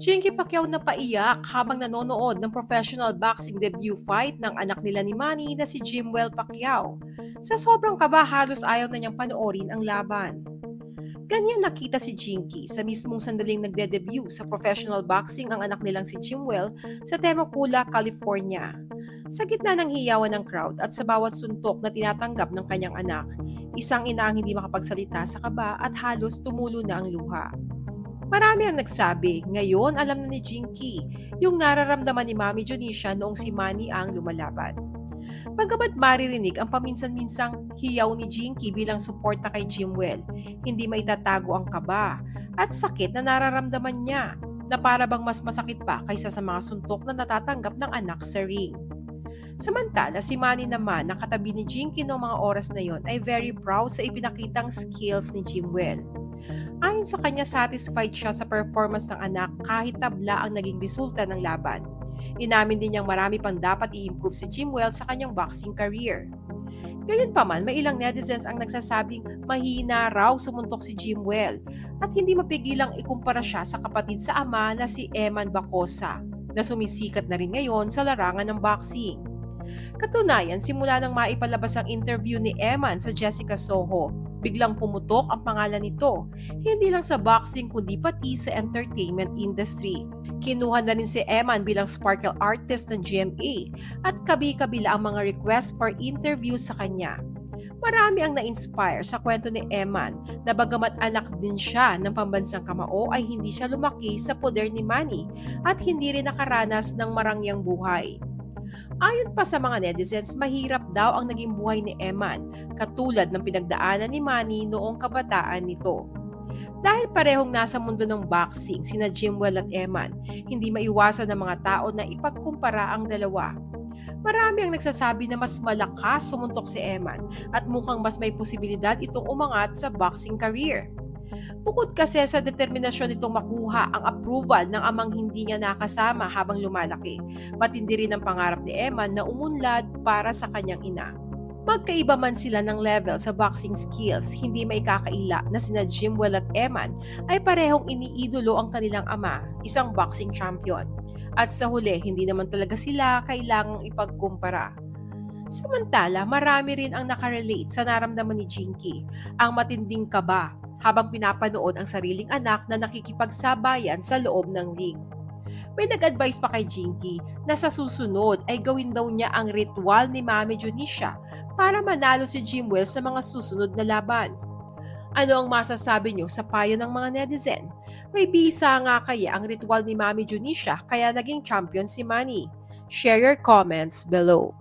Chinky Pacquiao na paiyak habang nanonood ng professional boxing debut fight ng anak nila ni Manny na si Jimwell Pacquiao. Sa sobrang kaba, halos ayaw na niyang panoorin ang laban. Ganyan nakita si Jinky sa mismong sandaling nagde-debut sa professional boxing ang anak nilang si Jimwell sa Temecula, California. Sa gitna ng hiyawan ng crowd at sa bawat suntok na tinatanggap ng kanyang anak, isang ina ang hindi makapagsalita sa kaba at halos tumulo na ang luha. Marami ang nagsabi, ngayon alam na ni Jinky yung nararamdaman ni Mami Jonisha noong si Manny ang lumalaban. Pagkamat maririnig ang paminsan-minsang hiyaw ni Jinky bilang suporta kay Jimwell, hindi maitatago ang kaba at sakit na nararamdaman niya na para bang mas masakit pa kaysa sa mga suntok na natatanggap ng anak sa ring. Samantala, si Manny naman na katabi ni Jinky noong mga oras na yon ay very proud sa ipinakitang skills ni Jimwell. Ayon sa kanya, satisfied siya sa performance ng anak kahit tabla ang naging resulta ng laban. Inamin din niyang marami pang dapat i-improve si Jimwell sa kanyang boxing career. Gayunpaman, may ilang netizens ang nagsasabing mahina raw sumuntok si Jimwell at hindi mapigilang ikumpara siya sa kapatid sa ama na si Eman Bacosa na sumisikat na rin ngayon sa larangan ng boxing. Katunayan, simula nang maipalabas ang interview ni Eman sa Jessica Soho, biglang pumutok ang pangalan nito, hindi lang sa boxing kundi pati sa entertainment industry. Kinuha na rin si Eman bilang sparkle artist ng GMA at kabi-kabila ang mga request for interviews sa kanya. Marami ang na-inspire sa kwento ni Eman na bagamat anak din siya ng pambansang kamao ay hindi siya lumaki sa poder ni Manny at hindi rin nakaranas ng marangyang buhay. Ayon pa sa mga netizens, mahirap daw ang naging buhay ni Eman, katulad ng pinagdaanan ni Manny noong kabataan nito. Dahil parehong nasa mundo ng boxing, sina Jimwell at Eman, hindi maiwasan ng mga tao na ipagkumpara ang dalawa. Marami ang nagsasabi na mas malakas sumuntok si Eman at mukhang mas may posibilidad itong umangat sa boxing career. Bukod kasi sa determinasyon nitong makuha ang approval ng amang hindi niya nakasama habang lumalaki, matindi rin ang pangarap ni Eman na umunlad para sa kanyang ina. Magkaiba man sila ng level sa boxing skills, hindi may kakaila na sina Jimwell at Eman ay parehong iniidolo ang kanilang ama, isang boxing champion. At sa huli, hindi naman talaga sila kailangang ipagkumpara. Samantala, marami rin ang nakarelate sa naramdaman ni Jinky, ang matinding kaba habang pinapanood ang sariling anak na nakikipagsabayan sa loob ng ring. May nag-advise pa kay Jinky na sa susunod ay gawin daw niya ang ritual ni Mami Junisha para manalo si Jimwell sa mga susunod na laban. Ano ang masasabi niyo sa payo ng mga netizen? May bisa nga kaya ang ritual ni Mami Junisha kaya naging champion si Manny? Share your comments below.